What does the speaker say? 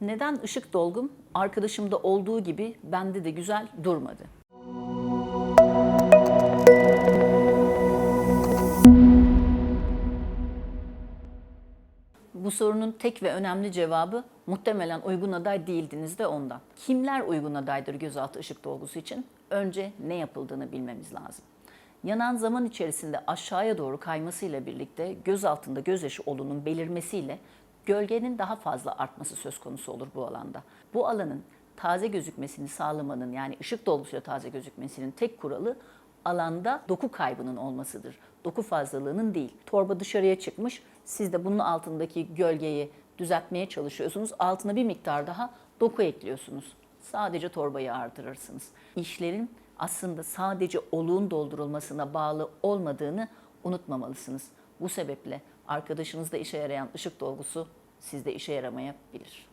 Neden ışık dolgum arkadaşımda olduğu gibi bende de güzel durmadı? Bu sorunun tek ve önemli cevabı muhtemelen uygun aday değildiniz de ondan. Kimler uygun adaydır gözaltı ışık dolgusu için? Önce ne yapıldığını bilmemiz lazım. Yanan zaman içerisinde aşağıya doğru kaymasıyla birlikte göz altında gözyaşı olunun belirmesiyle gölgenin daha fazla artması söz konusu olur bu alanda. Bu alanın taze gözükmesini sağlamanın yani ışık dolgusuyla taze gözükmesinin tek kuralı alanda doku kaybının olmasıdır. Doku fazlalığının değil. Torba dışarıya çıkmış, siz de bunun altındaki gölgeyi düzeltmeye çalışıyorsunuz. Altına bir miktar daha doku ekliyorsunuz. Sadece torbayı artırırsınız. İşlerin aslında sadece oluğun doldurulmasına bağlı olmadığını unutmamalısınız. Bu sebeple arkadaşınızda işe yarayan ışık dolgusu sizde işe yaramayabilir.